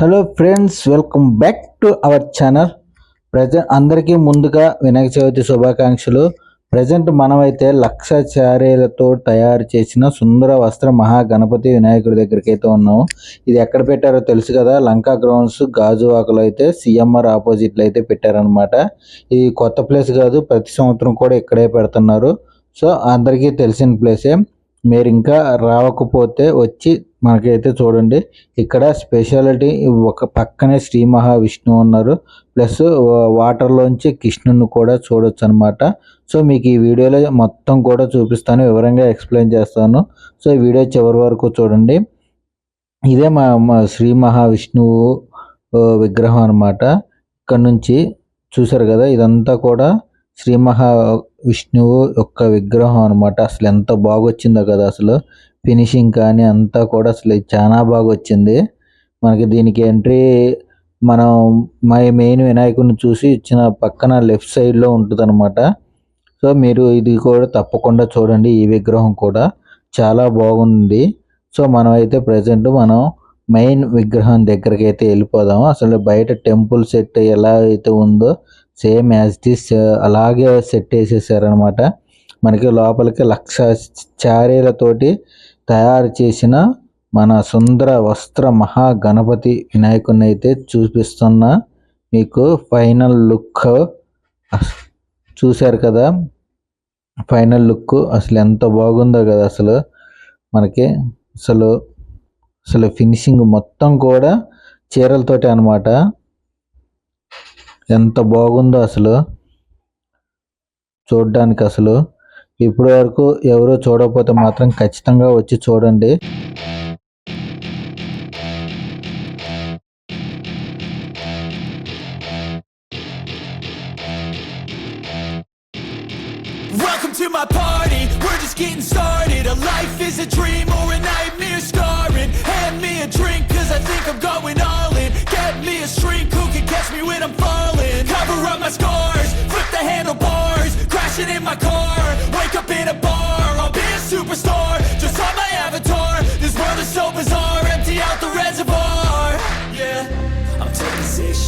Hello friends welcome back to our channel present అందరికీ ముందుగా వినాయక చవితి శుభాకాంక్షలు. ప్రజెంట్ మనమైతే లక్ష చారీలతో తయారు చేసిన సుందర వస్త్ర మహాగణపతి వినాయకుడి దగ్గరికి అయితే ఉన్నాము. ఇది ఎక్కడ పెట్టారో తెలుసు కదా లంకా గ్రౌండ్స్ గాజువాకలో అయితే సిఎంఆర్ ఆపోజిట్లో అయితే పెట్టారనమాట ఇది కొత్త ప్లేస్ కాదు ప్రతి సంవత్సరం కూడా ఇక్కడే పెడుతున్నారు. సో అందరికీ తెలిసిన ప్లేసే మీరు ఇంకా రావకపోతే వచ్చి మనకైతే చూడండి ఇక్కడ స్పెషాలిటీ ఒక పక్కనే శ్రీ మహావిష్ణువు ఉన్నారు ప్లస్ వాటర్లోంచి కృష్ణుని కూడా చూడొచ్చు అనమాట సో మీకు ఈ వీడియోలో మొత్తం కూడా చూపిస్తాను వివరంగా ఎక్స్ప్లెయిన్ చేస్తాను. సో ఈ వీడియో చివరి వరకు చూడండి. ఇదే మా మా శ్రీ మహావిష్ణువు విగ్రహం అనమాట ఇక్కడ నుంచి చూసారు కదా ఇదంతా కూడా శ్రీ మహావిష్ణువు యొక్క విగ్రహం అనమాట అసలు ఎంత బాగొచ్చిందో కదా అసలు. ఫినిషింగ్ కానీ అంతా కూడా అసలు చాలా బాగా వచ్చింది మనకి దీనికి ఎంట్రీ మనం మా మెయిన్ వినాయకుడిని చూసి ఇచ్చిన పక్కన లెఫ్ట్ సైడ్లో ఉంటుంది అనమాట సో మీరు ఇది కూడా తప్పకుండా చూడండి ఈ విగ్రహం కూడా. చాలా బాగుంది. సో మనం అయితే ప్రజెంట్ మనం మెయిన్ విగ్రహం దగ్గరికి అయితే వెళ్ళిపోదాం. అసలు బయట టెంపుల్ సెట్ ఎలా అయితే ఉందో సేమ్ యాజ్ దిస్ అలాగే సెట్ వేసేసారనమాట మనకి లోపలికి లక్ష చారీలతోటి తయారు చేసిన మన సుందర వస్త్ర మహా గణపతి అయితే చూపిస్తున్న మీకు ఫైనల్ లుక్. చూశారు కదా? ఫైనల్ లుక్ అసలు ఎంత బాగుందో కదా అసలు మనకి. అసలు అసలు ఫినిషింగ్ మొత్తం కూడా చీరలతోటి అనమాట ఎంత బాగుందో అసలు. చూడ్డానికి అసలు ఇప్పటి వరకు ఎవరో చూడకపోతే మాత్రం ఖచ్చితంగా వచ్చి చూడండి Welcome to my party, we're just getting started A life is a dream or a nightmare scarring Hand me a drink cause I think I'm going all in Get me a shrink who can catch me when I'm falling Cover up my scars,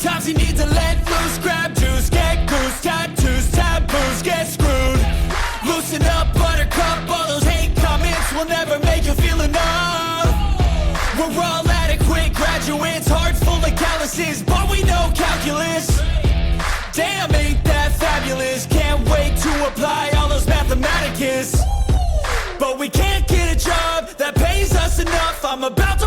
Sometimes you need to let loose, grab juice, get goose, tattoos, taboos, get screwed Loosen up, buttercup, all those hate comments will never make you feel enough we're all adequate graduates, heart full of calluses, but we know calculus. Damn, ain't that fabulous? Can't wait to apply all those mathematicus. But we can't get a job that pays us enough. I'm about to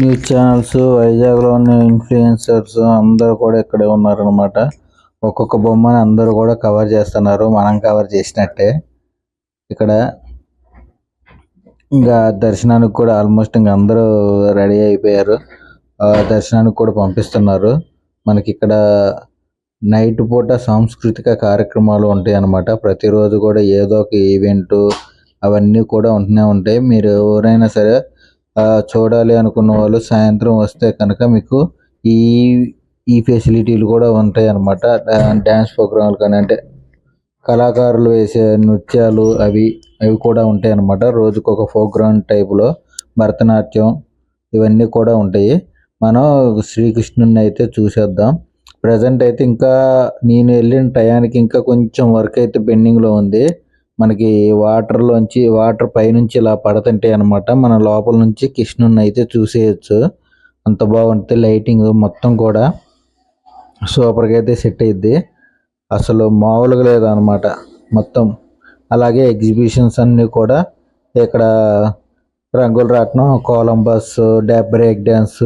news channels వైజాగ్లో ఉన్న influencers అందరూ కూడా ఇక్కడే ఉన్నారనమాట ఒక్కొక్క బొమ్మని అందరూ కూడా కవర్ చేస్తున్నారు. మనం కవర్ చేసినట్టే. ఇక్కడ ఇంకా దర్శనానికి కూడా ఆల్మోస్ట్ ఇంకా అందరూ రెడీ అయిపోయారు. ఆ, దర్శనానికి కూడా పంపిస్తున్నారు. మనకి ఇక్కడ నైట్ పూట సాంస్కృతిక కార్యక్రమాలు ఉంటాయి అన్నమాట ప్రతిరోజు కూడా ఏదో ఒక ఈవెంట్ అవన్నీ కూడా ఉంటూనే ఉంటాయి. మీరు ఎవరైనా సరే చూడాలి అనుకున్న వాళ్ళు సాయంత్రం వస్తే కనుక మీకు ఈ ఈ ఫెసిలిటీలు కూడా ఉంటాయి అన్నమాట. డ్యాన్స్ ప్రోగ్రాంలు కానీ అంటే కళాకారులు వేసే నృత్యాలు అవి అవి కూడా ఉంటాయి అన్నమాట. రోజుకు ఒక ప్రోగ్రామ్ టైపులో భరతనాట్యం ఇవన్నీ కూడా ఉంటాయి. మనం శ్రీకృష్ణుని అయితే చూసేద్దాం. ప్రజెంట్ అయితే ఇంకా నేను వెళ్ళిన టయానికి ఇంకా కొంచెం వర్క్ అయితే పెండింగ్లో ఉంది. మనకి వాటర్లోంచి వాటర్ పైనుంచి ఇలా పడుతుంటాయి అనమాట మన లోపల నుంచి కృష్ణుని అయితే చూసేయచ్చు. అంత బాగుంటుంది లైటింగ్ మొత్తం కూడా. సూపర్గా అయితే సెట్ అయ్యిద్ది అసలు మామూలుగా లేదనమాట మొత్తం. అలాగే ఎగ్జిబిషన్స్ అన్నీ కూడా ఇక్కడ రంగుల రాట్నం కొలంబస్ డా బ్రేక్ డ్యాన్స్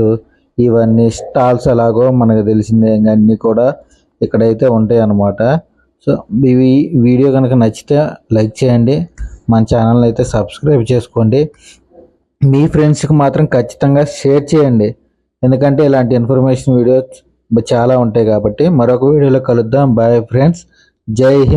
ఇవన్నీ స్టాల్స్ ఎలాగో మనకు తెలిసిందే. అన్నీ కూడా ఇక్కడైతే ఉంటాయి అన్నమాట సో ఇవి వీడియో కనుక నచ్చితే లైక్ చేయండి. మన ఛానల్ని అయితే సబ్స్క్రైబ్ చేసుకోండి. మీ ఫ్రెండ్స్కి మాత్రం ఖచ్చితంగా షేర్ చేయండి. ఎందుకంటే ఇలాంటి ఇన్ఫర్మేషన్ వీడియోస్ చాలా ఉంటాయి కాబట్టి మరొక వీడియోలో కలుద్దాం. Bye friends. జై హింద్.